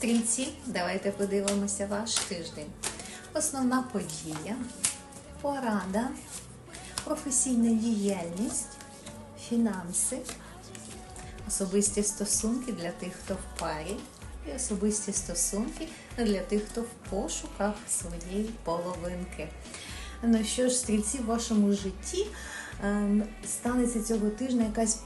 Стрільці, давайте подивимося ваш тиждень. Основна подія, порада, професійна діяльність, фінанси, особисті стосунки для тих, хто в парі, і особисті стосунки для тих, хто в пошуках своєї половинки. Ну що ж, стрільці в вашому житті станеться цього тижня якась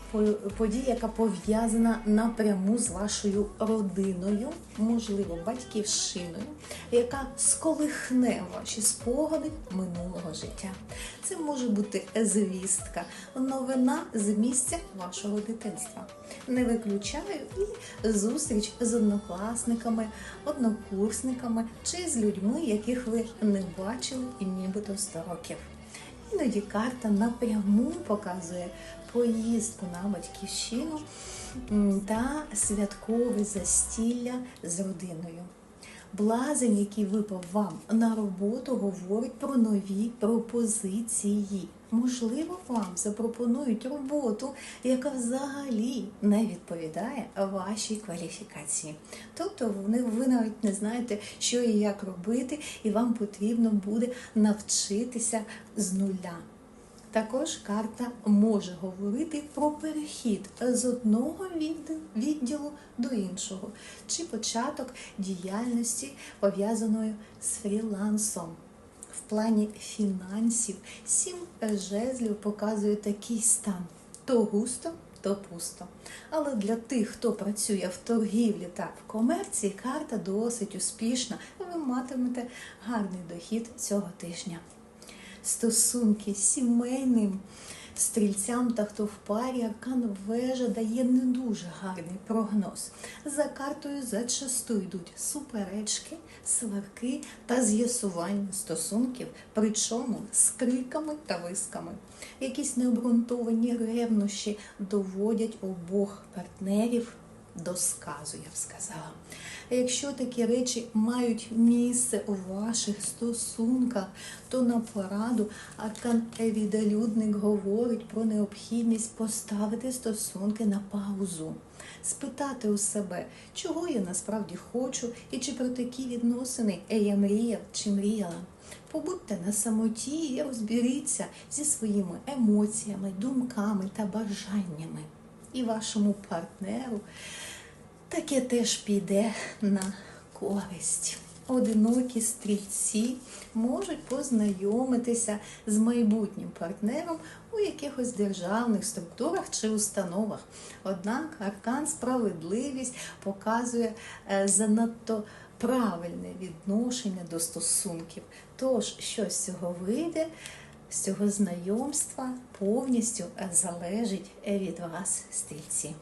подія, яка пов'язана напряму з вашою родиною, можливо, батьківщиною, яка сколихне ваші спогади минулого життя. Це може бути звістка, новина з місця вашого дитинства. Не виключаю і зустріч з однокласниками, однокурсниками чи з людьми, яких ви не бачили і нібито 100 років. Іноді карта напряму показує поїздку на батьківщину та святкове застілля з родиною. Блазень, який випав вам на роботу, говорить про нові пропозиції. Можливо, вам запропонують роботу, яка взагалі не відповідає вашій кваліфікації. Тобто ви навіть не знаєте, що і як робити, і вам потрібно буде навчитися з нуля. Також карта може говорити про перехід з одного відділу- до іншого, чи початок діяльності пов'язаної з фрілансом. В плані фінансів сім жезлів показує такий стан: то густо, то пусто. Але для тих, хто працює в торгівлі та в комерції, карта досить успішна. Ви матимете гарний дохід цього тижня стосунки сімейним стрільцям та хто в парі аркан вежа дає не дуже гарний прогноз. За картою зачасту йдуть суперечки, сварки та з'ясування стосунків, причому з криками та висками. Якісь необґрунтовані ревнощі доводять обох партнерів до сказу, я б сказала. Якщо такі речі мають місце у ваших стосунках, то на пораду аркан Евідалюдник говорить про необхідність поставити стосунки на паузу, спитати у себе, чого я насправді хочу, і чи про такі відносини я мріяв чи мріяла. Побудьте на самоті і розберіться зі своїми емоціями, думками та бажаннями. І вашому партнеру таке теж піде на користь. Одинокі стрільці можуть познайомитися з майбутнім партнером у якихось державних структурах чи установах. Однак аркан справедливість показує е, занадто правильне відношення до стосунків. Тож, що з цього вийде, з цього знайомства повністю залежить від вас, стрільці.